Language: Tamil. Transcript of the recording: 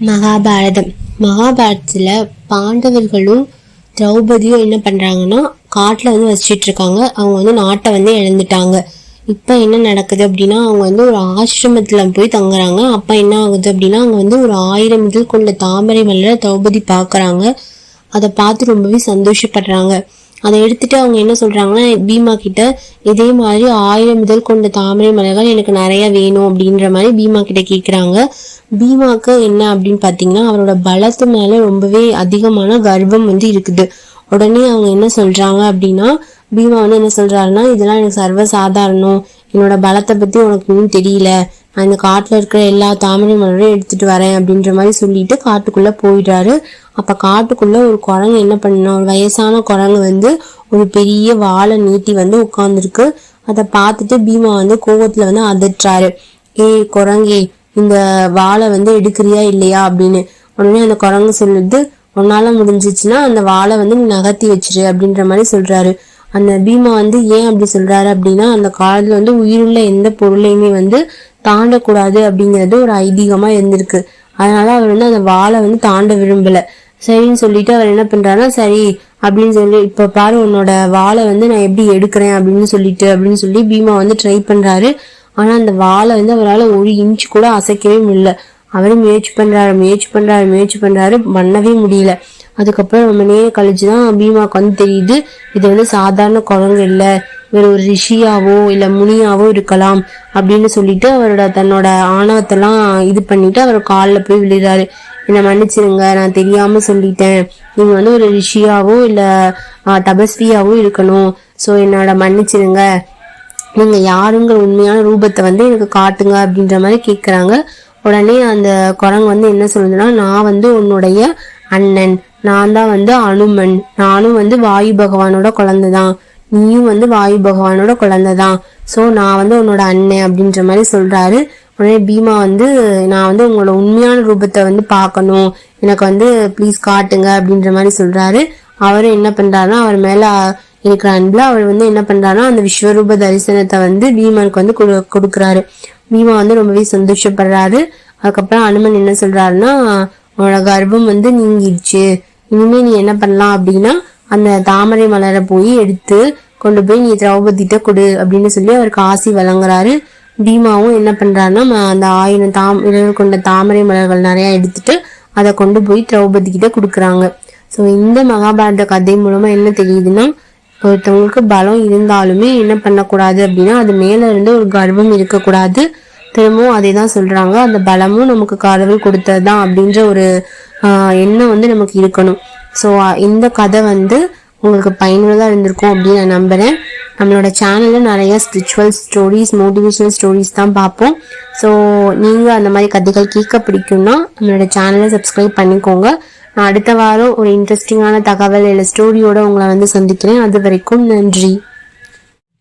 மகாபாரதம். மகாபாரதத்தில் பாண்டவர்களும் திரௌபதியும் என்ன பண்ணுறாங்கன்னா காட்டில் வந்து வசிச்சிட்டு இருக்காங்க அவங்க வந்து நாட்டை வந்து இழந்துட்டாங்க. இப்போ என்ன நடக்குது அப்படின்னா அவங்க வந்து ஒரு ஆசிரமத்தில் போய் தங்குறாங்க. அப்போ என்ன ஆகுது அப்படின்னா அவங்க வந்து ஒரு ஆயிரம் இதில் கொண்ட தாமரை மலரை திரௌபதி பார்க்குறாங்க. அதை பார்த்து ரொம்பவே சந்தோஷப்படுறாங்க. அதை எடுத்துட்டு அவங்க என்ன சொல்றாங்கன்னா பீமா கிட்ட இதே மாதிரி ஆயிரம் முதல் கொண்ட தாமரை மலர்கள் எனக்கு நிறைய வேணும் அப்படின்ற மாதிரி பீமா கிட்ட கேட்குறாங்க பீமாக்கு என்ன அப்படின்னு பாத்தீங்கன்னா அவரோட பலத்து மேல ரொம்பவே அதிகமான கர்வம் வந்து இருக்குது. உடனே அவங்க என்ன சொல்றாங்க அப்படின்னா பீமா வந்து என்ன சொல்றாருன்னா இதெல்லாம் எனக்கு சர்வ சாதாரணம் என்னோட பலத்தை பத்தி உனக்கு இன்னும் தெரியல. நான் இந்த இருக்கிற எல்லா தாமரை மலரையும் எடுத்துட்டு வரேன் அப்படின்ற மாதிரி சொல்லிட்டு காட்டுக்குள்ள போயிடுறாரு. அப்ப காட்டுக்குள்ள ஒரு குரங்கு என்ன பண்ணா ஒரு வயசான குரங்கு வந்து ஒரு பெரிய வாழை நீட்டி வந்து உட்கார்ந்துருக்கு. அதை பார்த்துட்டு பீமா வந்து கோவத்தில் வந்து அதட்டுறாரு. ஏய் குரங்கே இந்த வாழை வந்து எடுக்கிறியா இல்லையா அப்படின்னு. உடனே அந்த குரங்கு சொல்லுது உன்னால முடிஞ்சிச்சுன்னா அந்த வாழை வந்து நீ நகர்த்தி வச்சிரு அப்படின்ற மாதிரி சொல்றாரு. அந்த பீமா வந்து ஏன் அப்படி சொல்றாரு அப்படின்னா அந்த காலத்துல வந்து உயிருள்ள எந்த பொருளையுமே வந்து தாண்டக்கூடாது அப்படிங்கிறது ஒரு ஐதீகமா இருந்திருக்கு. அதனால அவர் வந்து அந்த வாழை வந்து தாண்ட விரும்பல. சரின்னு சொல்லிட்டு அவர் என்ன பண்றாருன்னா சரி அப்படின்னு சொல்லி இப்ப பாரு உன்னோட வாழை வந்து நான் எப்படி எடுக்கிறேன் அப்படின்னு சொல்லிட்டு அப்படின்னு சொல்லி பீமா வந்து ட்ரை பண்றாரு. ஆனா அந்த வாழை வந்து அவரால் ஒரு இன்ச் கூட அசைக்கவே முடியல. அவரும் முயற்சி பண்றாரு முயற்சி பண்றாரு முயற்சி பண்றாரு பண்ணவே முடியல. அதுக்கப்புறம் ரொம்ப நேரம் கழிச்சு தான் பீமாவுக்கு வந்து தெரியுது இது வந்து சாதாரண குரங்கு இல்லை. இவர் ஒரு ரிஷியாவோ இல்லை முனியாவோ இருக்கலாம் அப்படின்னு சொல்லிட்டு அவரோட தன்னோட ஆணவத்தெல்லாம் இது பண்ணிட்டு அவர் காலில் போய் விழுறாரு. என்னை மன்னிச்சிருங்க நான் தெரியாம சொல்லிட்டேன். நீங்க வந்து ஒரு ரிஷியாவோ இல்லை தபஸ்வியாவோ இருக்கணும். ஸோ என்னோட மன்னிச்சிருங்க. நீங்க யாருங்கிற உண்மையான ரூபத்தை வந்து எனக்கு காட்டுங்க அப்படின்ற மாதிரி கேட்குறாங்க உடனே அந்த குரங்கு வந்து என்ன சொல்லுதுன்னா நான் வந்து உன்னுடைய அண்ணன். நான் தான் வந்து அனுமன். நானும் வந்து வாயு பகவானோட குழந்தை தான் நீயும் வந்து வாயு பகவானோட குழந்தை தான் ஸோ நான் வந்து உன்னோட அண்ணன் அப்படின்ற மாதிரி சொல்கிறாரு உடனே பீமா வந்து நான் வந்து உங்களோட உண்மையான ரூபத்தை வந்து பார்க்கணும். எனக்கு வந்து ப்ளீஸ் காட்டுங்க அப்படின்ற மாதிரி சொல்கிறாரு அவரும் என்ன பண்ணுறாருன்னா அவர் மேலே இருக்கிற அன்பில் அவர் வந்து என்ன பண்ணுறாருன்னா அந்த விஸ்வரூப தரிசனத்தை வந்து பீமனுக்கு வந்து கொடு- கொடுக்குறாரு. பீமா வந்து ரொம்பவே சந்தோஷப்படுறாரு. அதுக்கப்புறம் அனுமன் என்ன சொல்கிறாருன்னா உன்னோட கர்ப்பம் வந்து நீங்கிடுச்சு. இனிமே நீ என்ன பண்ணலாம் அப்படின்னா அந்த தாமரை மலரை போய் எடுத்து கொண்டு போய் நீ திரௌபதிட்ட கொடு அப்படின்னு சொல்லி அவருக்கு ஆசி வழங்குறாரு. பீமாவும் என்ன பண்றாருன்னா அந்த ஆயிரம் தாம் இதழ் கொண்ட தாமரை மலர்கள் நிறைய எடுத்துட்டு அதை கொண்டு போய் திரௌபதி கிட்ட கொடுக்குறாங்க. ஸோ இந்த மகாபாரத கதை மூலமா என்ன தெரியுதுன்னா ஒருத்தவங்களுக்கு பலம் இருந்தாலுமே என்ன பண்ணக்கூடாது அப்படின்னா அது மேல இருந்து ஒரு கர்வம் இருக்கக்கூடாது. திரும்பவும் அதே தான் சொல்றாங்க. அந்த பலமும் நமக்கு கடவுள் கொடுத்தது தான் அப்படின்ற ஒரு எண்ணம் வந்து நமக்கு இருக்கணும். ஸோ இந்த கதை வந்து உங்களுக்கு பயனுள்ளதாக இருந்திருக்கும் அப்படின்னு நான் நம்புகிறேன் நம்மளோட சேனலில் நிறைய ஸ்பிரிச்சுவல் ஸ்டோரிஸ் மோட்டிவேஷனல் ஸ்டோரிஸ் தான் பார்ப்போம். ஸோ நீங்கள் அந்த மாதிரி கதைகள் கேட்க பிடிக்கும்னா நம்மளோட சேனலை சப்ஸ்கிரைப் பண்ணிக்கோங்க. நான் அடுத்த வாரம் ஒரு இன்ட்ரெஸ்டிங்கான தகவல் இல்லை ஸ்டோரியோட உங்களை வந்து சந்திக்கிறேன். அது வரைக்கும் நன்றி.